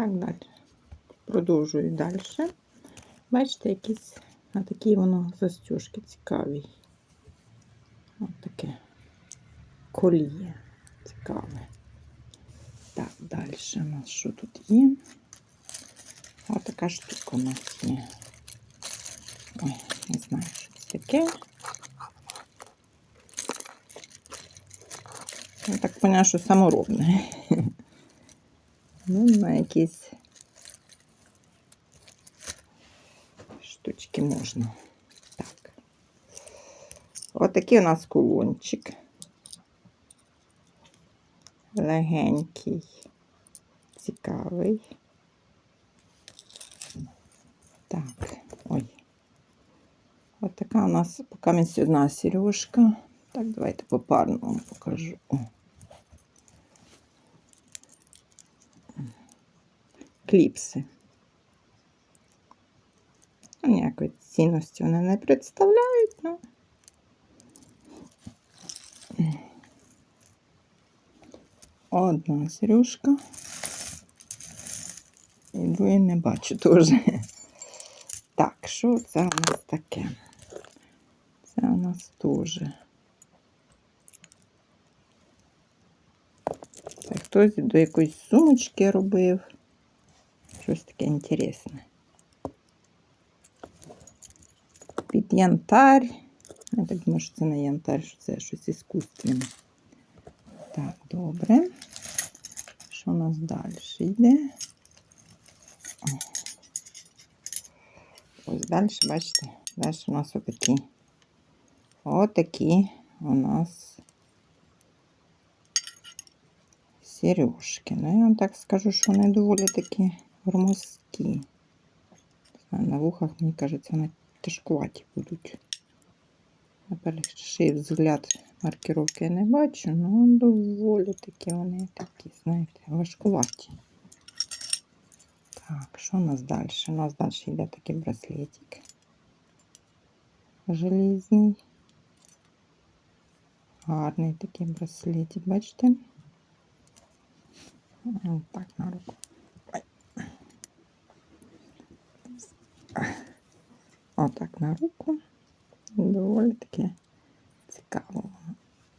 Так, далі. Продовжую далі. Бачите, якісь а такі воно застюжки цікаві. Ось таке коліє цікаве. Так, далі у нас що тут є? Ось така штука у нас є. Ой, не знаю, що це таке. Я так поняла, що саморобне. Ну, на якісь штучки можна. Так. Отакий у нас кулончик. Легенький, цікавий. Так, ой. От така у нас поки місць одна сережка. Так, давайте попарно вам покажу. О. Кліпси. Ну, Ніякої цінності вони не представляють, ну. Одна сережка. І двоє не бачу теж. Так, що це у нас таке? Це у нас теж. Це хтось до якоїсь сумочки робив. Щось таке інтересне. Під янтарь. Я так думаю, що це не янтарь, що це щось іскусственне. Так, добре. Що у нас далі йде? Ось далі, бачите, далі у нас отакі. Отакі у нас сережки. Ну, я вам так скажу, що вони доволі такі громоздкі. На вухах, мені кажеться, вони тяжкуваті будуть. На перший взгляд маркировки я не бачу, але доволі такі вони такі, знаєте, важкуваті. Так, що у нас далі? У нас далі йде такий браслетик. Желізний. Гарний такий браслетик, бачите? Так, на руку. Отак на руку. Доволі таки цікаво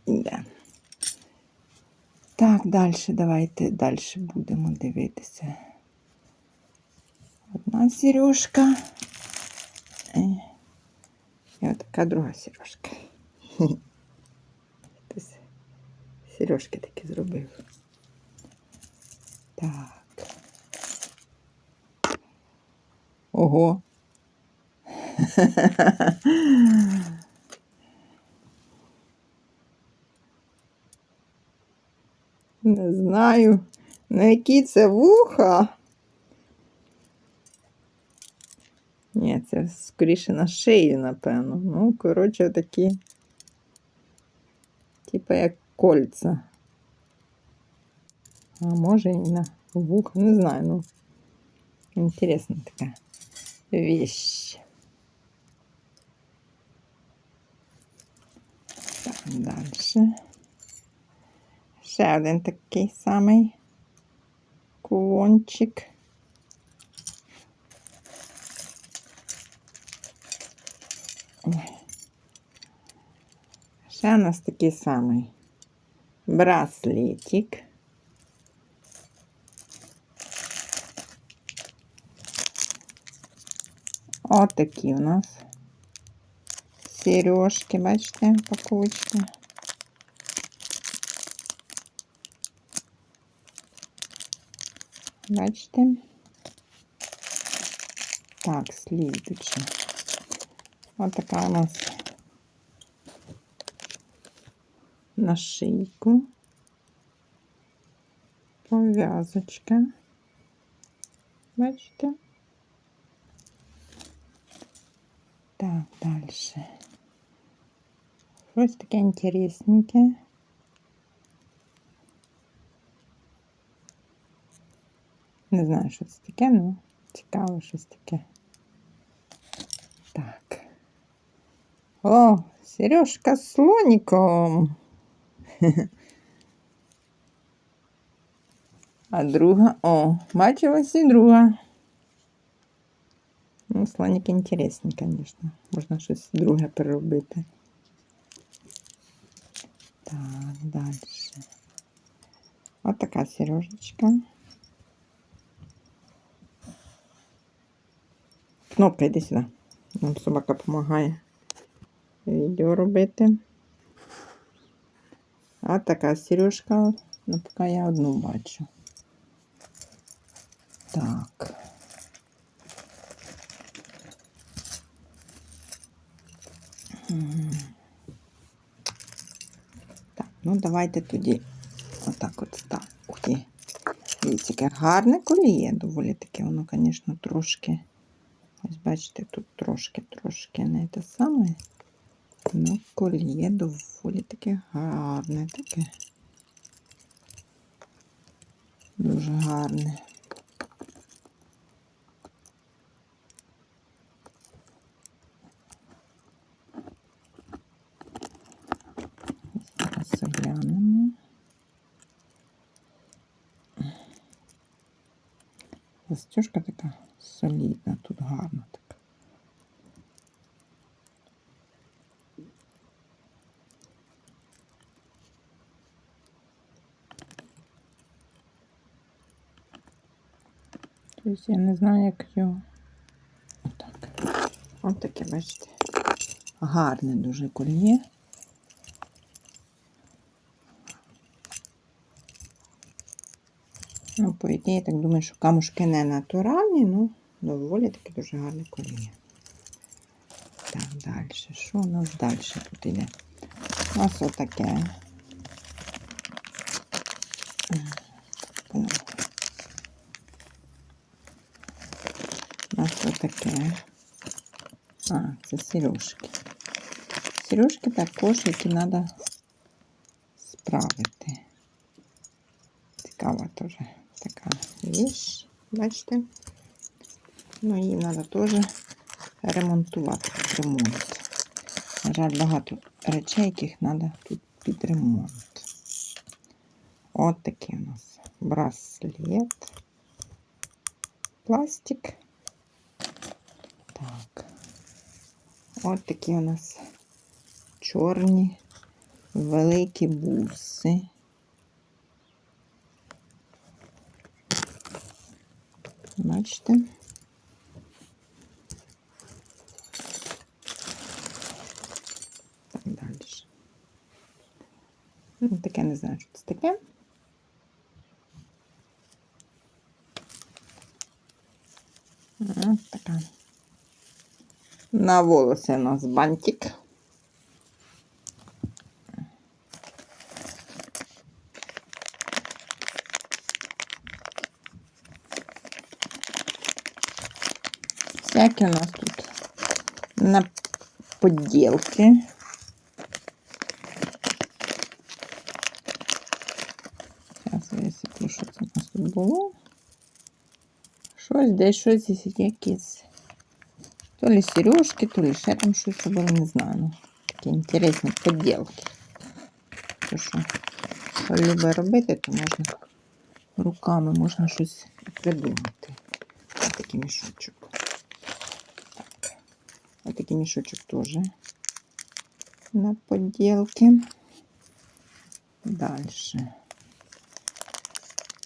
йде. Так, далі давайте далі будемо дивитися. Одна сережка. І от така друга сережка. Сережки такі зробив. Так. Ого. Не знаю, на які це вуха. Ні, це скоріше на шиї, напевно. Ну, коротше, такі, типа як кольця. А може і на вуха, не знаю, ну. Інтересна така вещь. Так, далі. Ще один такий самий кулончик. Ще у нас такий самий браслетик. Отакі у нас сережки, бачите, упаковочки. Бачите? Так, слідуче. Ось така у нас на шийку. Пов'язочка. Бачите? Так, далі. Щось таке інтересненьке. Не знаю, що це таке, але цікаво щось таке. Так. О, сережка з слоником. А друга, о, бачилась і друга. Ну, слоник інтересний, звісно. Можна щось друге переробити. Так, далі. Ось така сережечка. Кнопка, йди сюди. Нам собака допомагає відео робити. А така сережка, ну поки я одну бачу. Так. Так, ну давайте тоді отак от ти. Дивіться, яке гарне коліє, доволі таке, воно, звісно, трошки. Ось бачите, тут трошки-трошки не те саме. Ну, коліє доволі таке гарне таке. Дуже гарне. Зараз заглянемо. Застежка така солідна, тут гарна така. Тобто я не знаю, як його. Отак. Ось таке, бачите. Гарне дуже кольє. Ну, по ідеї, я так думаю, що камушки не натуральні, ну, доволі таки дуже гарне коліє. Так, далі. Що у нас далі тут іде? У нас отаке. У нас отаке. А, це сережки. Сережки також, які треба справити. Цікава теж така віч, бачите? Ну, її треба теж ремонтувати ремонт. На жаль, багато речей, яких треба тут під ремонт. От такий у нас браслет. Пластик. Так. От такі у нас чорні великі буси. Бачите? Так. Ну, таке не знаю, що це таке. Ось така. На волоси у нас бантик. На поділки. Зараз я висвітлю, що це у нас тут було. Щось, десь щось якісь. То ли сережки, то ли ще там щось було, не знаю. Ну, такі інтересні поділки. То що, любить робити, то можна руками можна щось придумати. Такий мішочок. Так. Ось такий мішочок теж на поділки. Дальше.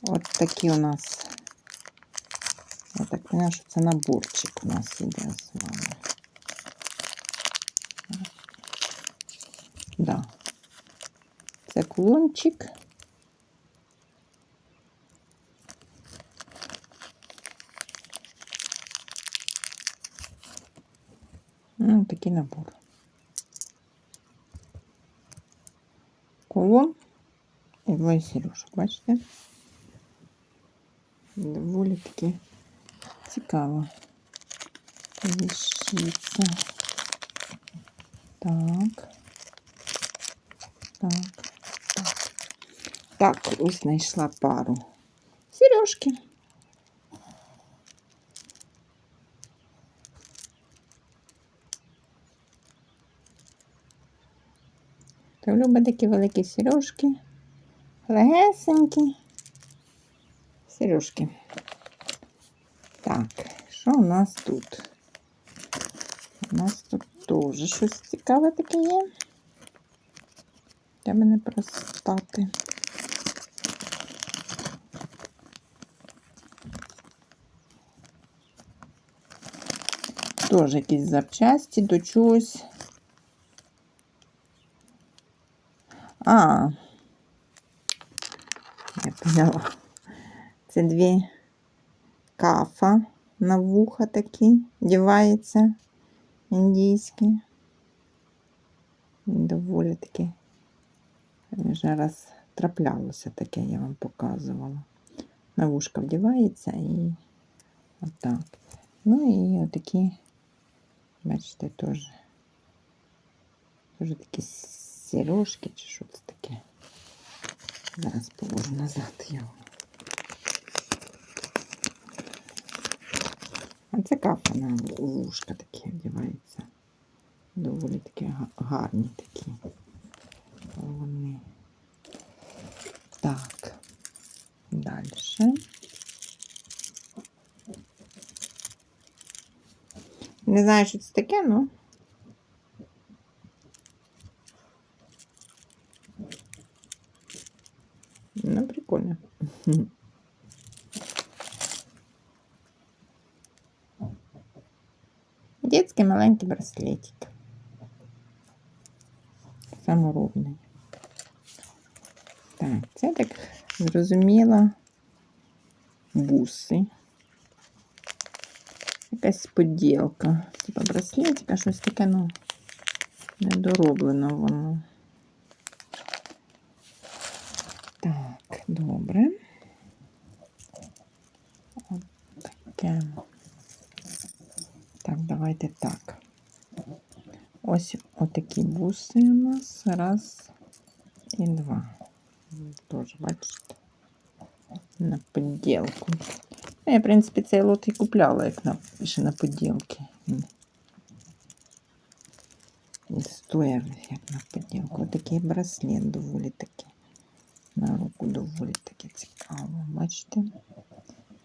От такі у нас я так понимаю, що це наборчик у нас іде з вами. Да. Це кулончик. набор. Кулон і двоє сережок, бачите? Доволі таки цікаво. Вішиться. Так. Так. Так. Так, ось знайшла пару. Сережки. То любить такі великі сережки. Легесенькі. Сережки. Так, що у нас тут? У нас тут теж щось цікаве таке є. Треба не проспати. Теж якісь запчасті до чогось. А, я поняла. Це дві кафа на вуха такі діваються індійські. Доволі таки вже раз траплялося таке, я вам показувала. На вушка вдівається і отак. Ну і отакі, бачите, теж. Теж такі сережки чи що це таке. Зараз положу назад його. А це кафа на вушка такі одягається. Доволі такі гарні такі. Вони. Так. Далі. Не знаю, що це таке, ну. Ну, прикольно. Детский маленький браслетик. Саморобний. Так, це так зрозуміло буси. Якась поділка. Типа браслетика, щось таке, ну, недороблено воно. Добре. От таке. Так, давайте так. Ось отакі буси у нас. Раз і два. Тоже, бачите, на поділку. Ну, Я, в принципі, цей лот і купляла, як на, ще на поділки. І стоїть, як на поділку. Отакий браслет доволі таки. На руку доволі таки цікаво. Бачите?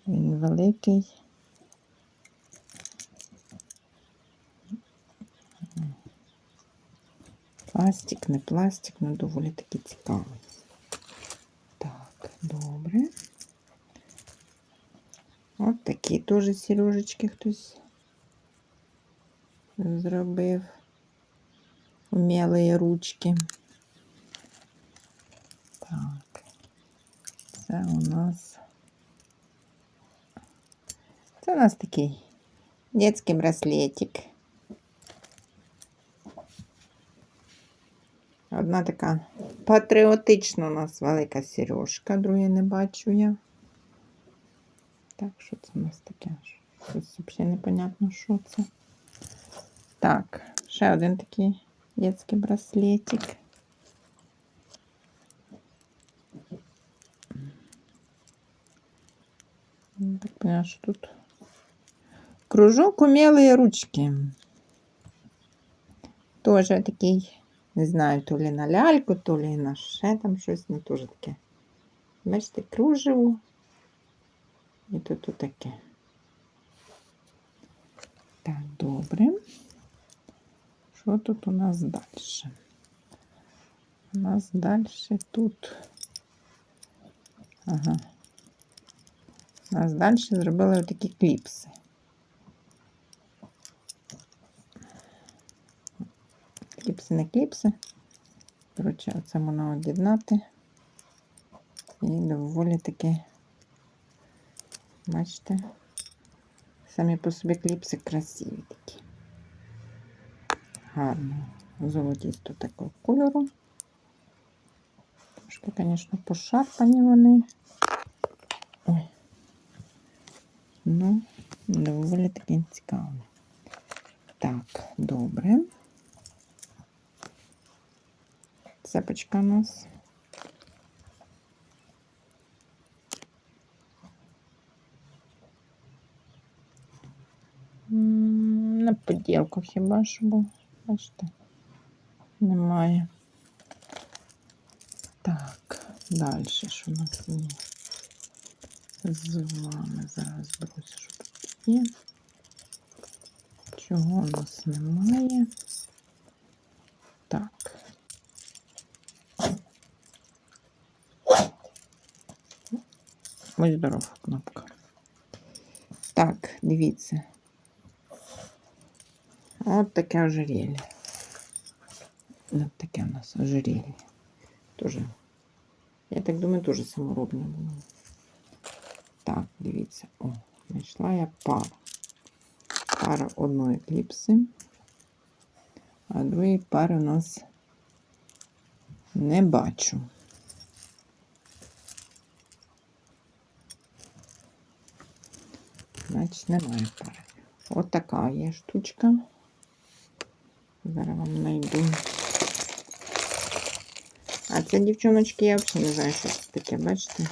Він великий. Пластик, не пластик, але доволі таки цікавий. Так, добре. От такі теж сережечки хтось зробив. Умілі ручки. Це у нас. Це у нас такий детський браслетик. Одна така патріотична у нас велика сережка, другої не бачу я. Так, що це у нас таке? Взагалі непонятно, що це. Так, ще один такий детський браслетик. Так поняла, що тут кружок умелые ручки. Тоже такий, не знаю, то ли на ляльку, то ли на ще там щось, ну теж таке. Бачите, кружево. І тут таке. Так, добре. Що тут у нас далі? У нас далі тут. Ага. Нас далі зробили такі кліпси. Кліпси не кліпси. Коротше, оце можна од'єднати. І доволі таки, бачите, самі по собі кліпси красиві такі. Гарно. Золотісто такого кольору. Трошки, звісно, пошарпані вони. Ой. Ну, доволі таки цікаво. Так, добре. Цепочка у нас. На поділку хіба що був. Бачите? Немає. Так, далі що у нас є? З вами зараз зберуся, що тут є. Чого у нас немає? Так. Ось здорова кнопка. Так, дивіться. От таке ожерелье. От таке у нас ожерелье. Тоже. Я так думаю, теж саморобне було. Дивіться. О, знайшла я пару. Пара одної кліпси, а другої пари у нас не бачу. Значить, немає пари. От є штучка. Зараз вам знайду. А це, дівчоночки, я взагалі не знаю, що це таке, бачите?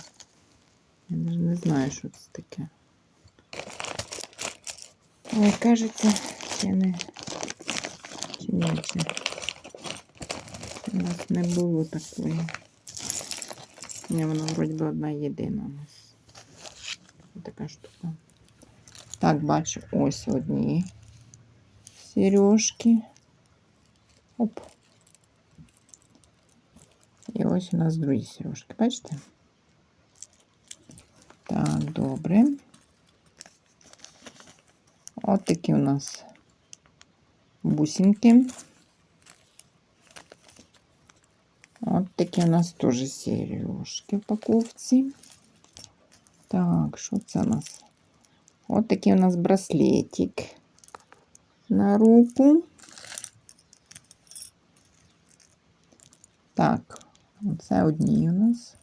Я навіть не знаю, що це таке. Ой, кажеться, чи не. Чи ні, це. У нас не було такої. Ні, вона вроді би одна єдина у нас. Ось така штука. Так, бачу, ось одні сережки. Оп. І ось у нас другі сережки, бачите? Так, добре. От такі у нас бусинки. От такі у нас теж сережки в упаковці. Так, що це у нас? От такий у нас браслетик на руку. Так, оце одні у нас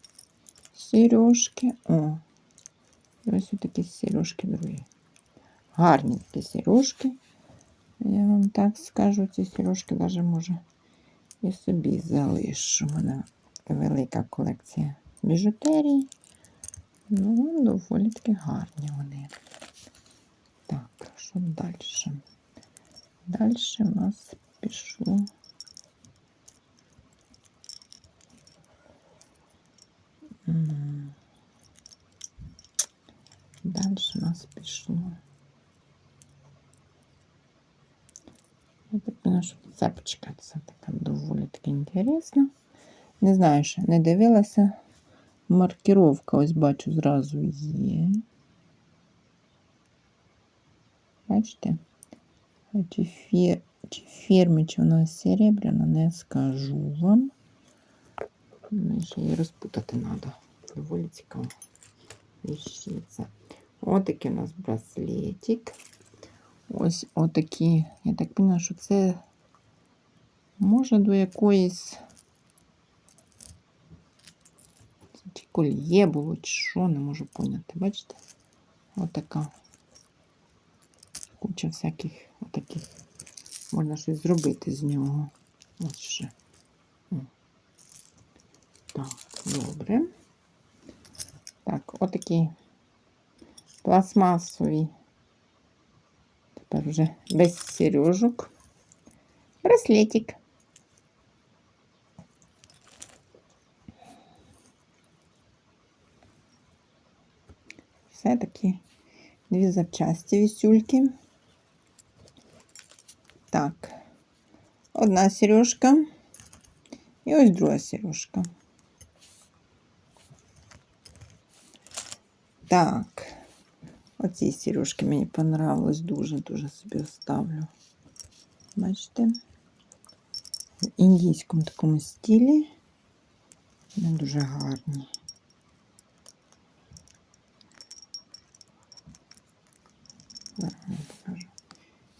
сережки. О, і ось такі сережки другі. Гарні такі сережки. Я вам так скажу, ці сережки навіть може і собі залишу. У мене велика колекція біжутерії. Ну, доволі таки гарні вони. Так, що далі? Далі у нас пішло. Далі у нас пішло. Я так думаю, що цепочка це така доволі таки інтересна. Не знаю, що не дивилася. Маркировка, ось бачу, зразу є. Бачите? Чи, фір... чи фірми, чи вона серебряна, не скажу вам. Ще її розпутати треба. Доволі цікаво. Віщиця. Отакий у нас браслетик. Ось отакі. Я так розумію, що це може до якоїсь чи кольє було, чи що, не можу поняти. Бачите? Отака. Куча всяких отаких. Можна щось зробити з нього. Ось ще. Так, добре. Так, отакі пластмасові. Тепер вже без сережок. Браслетик. Все-таки дві запчасті вісюльки. Так, одна сережка і ось друга сережка. Так, оці сережки мені понравилось дуже-дуже собі оставлю. Бачите? В індійському такому стилі. Вони дуже гарні. Зараз я покажу.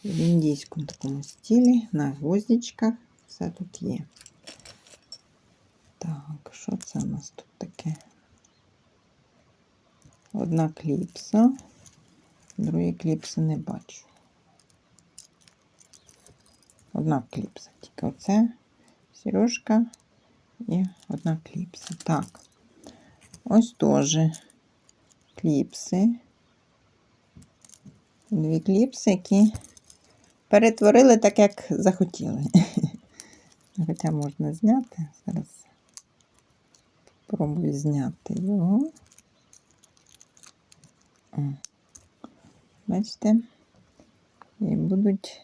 В індійському такому стилі, на гвоздичках все тут є. Так, що це у нас тут таке? Одна кліпса, Другої кліпси не бачу. Одна кліпса, тільки оце сережка і одна кліпса. Так, ось теж кліпси. Дві кліпси, які перетворили так, як захотіли. Хоча можна зняти. Зараз спробую зняти його. Бачите? І будуть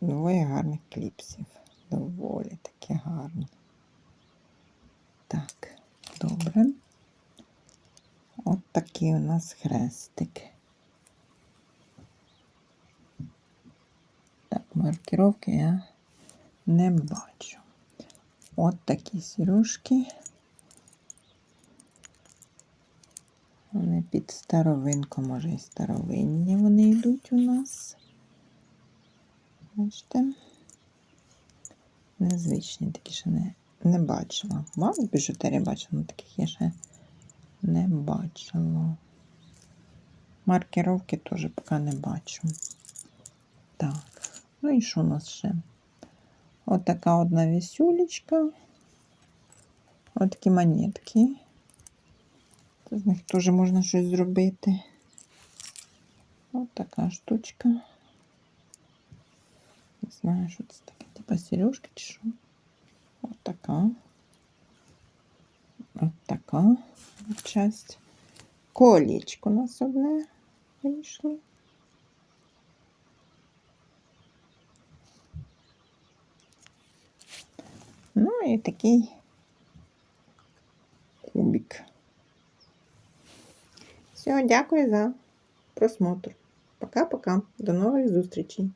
двоє гарних кліпсів. Доволі таки гарні. Так, добре. От такий у нас хрестик. Так, маркировки я не бачу. От такі сірушки. Вони під старовинку, може і старовинні вони йдуть у нас. Бачите? Незвичні такі ще не, не бачила. Мало біжутерії бачила, але таких я ще не бачила. Маркировки теж поки не бачу. Так, ну і що у нас ще? От одна вісюлечка. От такі монетки. З них теж можна щось зробити. От така штучка. Не знаю, що це таке. Типа сережки чи що. От така. От така часть. Колечко у нас одне вийшло. Ну і такий кубик. Все, дякую за просмотр. Пока-пока. До нових зустрічей.